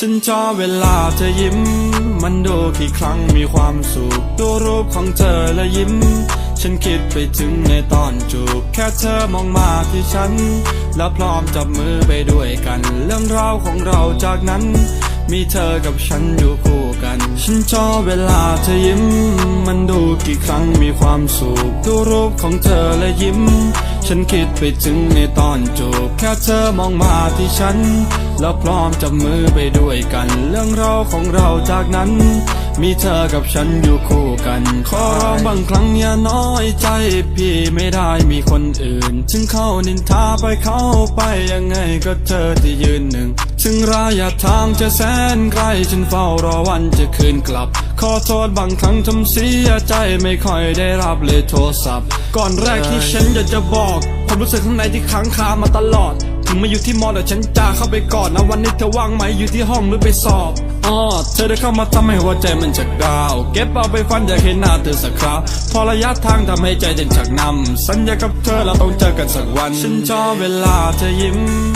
ฉันชอบเวลาเธอยิ้ม มันดูกี่ครั้งมีความสุขดูรูปของเธอและยิ้ม ฉันคิดไปถึงในตอนจูบแค่เธอมองมาที่ฉัน แล้วพร้อมจับมือไปด้วยกัน เรื่องราวของเราจากนั้น มีเธอกับฉันอยู่คู่กัน ฉันชอบเวลาเธอยิ้ม มันดูกี่ครั้งมีความสุข ดูรูปของเธอและยิ้ม ฉันคิดไปถึงในตอนจูบแค่เธอมองมาที่ฉัน แล้วพร้อมจับมือไปด้วยกัน เรื่องราวของเราจากนั้น มีเธอกับฉันอยู่คู่กัน ขอร้องบางครั้งอย่าน้อยใจพี่ไม่ได้มีคนอื่น ถึงเขานินทาไปเข้าไปยังไงก็เธอที่ยืนหนึ่ง ถึงระยะทางจะแสนไกลฉันเฝ้ารอวันจะคืนกลับ ขอโทษบางครั้งทำเสียใจไม่ค่อยได้รับเลยโทรศัพท์ ก่อนแรกที่ฉันอยากจะบอกความรู้สึกข้างในที่ค้างคามาตลอด ถึงมาอยู่ที่มอแต่ฉันจะเข้าไปก่อนนะวันนี้เธอว่างไหมอยู่ที่ห้องหรือไปสอบอ๋อเธอได้เข้ามาทำให้หัวใจมันจะกดาว เก็บเอาไปฟันอยากเห็นหน้าเธอสักคราวพอระยะทางทำให้ใจเด่นชักนำสัญญากับเธอเราต้องเจอกันสักวัน ฉันชอบเวลาเธอยิ้ม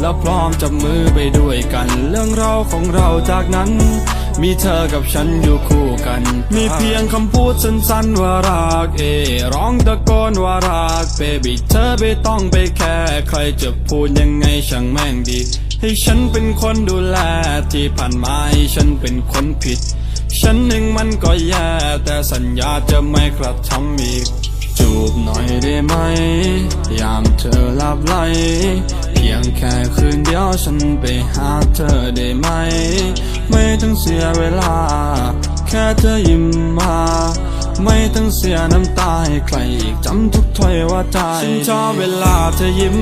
แล้วพร้อมจับมือไปด้วยกัน เรื่องราวของเราจากนั้น มีเธอกับฉันอยู่คู่กัน มีเพียงคำพูดสั้นๆว่ารักเอ ร้องตะโกนว่ารักเบบี้เธอไม่ต้องไปแค่ใครจะพูดยังไงช่างแม่งดี ให้ฉันเป็นคนดูแลที่ผ่านมาให้ฉันเป็นคนผิด ฉันเองมันก็แย่แต่สัญญาจะไม่กระทำอีกจูบหน่อยได้ไหม ยามเธอหลับไหล ยงแค่คืนเดียวฉันไปหาเธอได้ไหม ไม่ต้องเสียเวลา แค่เธอยิ้มมา ไม่ต้องเสียน้ำตาให้ใครอีกจำทุกถ้อยว่าใจฉันชอบเวลาเธอยิ้ม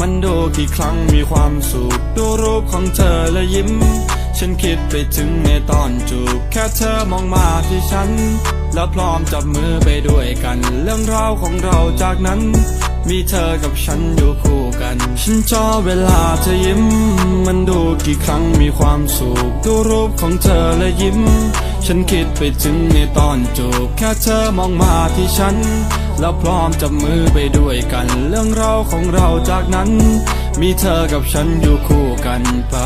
มันดูกี่ครั้งมีความสุขดูรูปของเธอและยิ้ม ฉันคิดไปถึงในตอนจูบแค่เธอมองมาที่ฉัน แล้วพร้อมจับมือไปด้วยกัน เรื่องราวของเราจากนั้น มีเธอกับฉันอยู่คู่กัน ฉันชอบเวลาเธอยิ้ม มันดูกี่ครั้งมีความสุข ดูรูปของเธอและยิ้ม ฉันคิดไปถึงในตอนจูบแค่เธอมองมาที่ฉัน แล้วพร้อมจับมือไปด้วยกัน เรื่องเราของเราจากนั้น มีเธอกับฉันอยู่คู่กันไป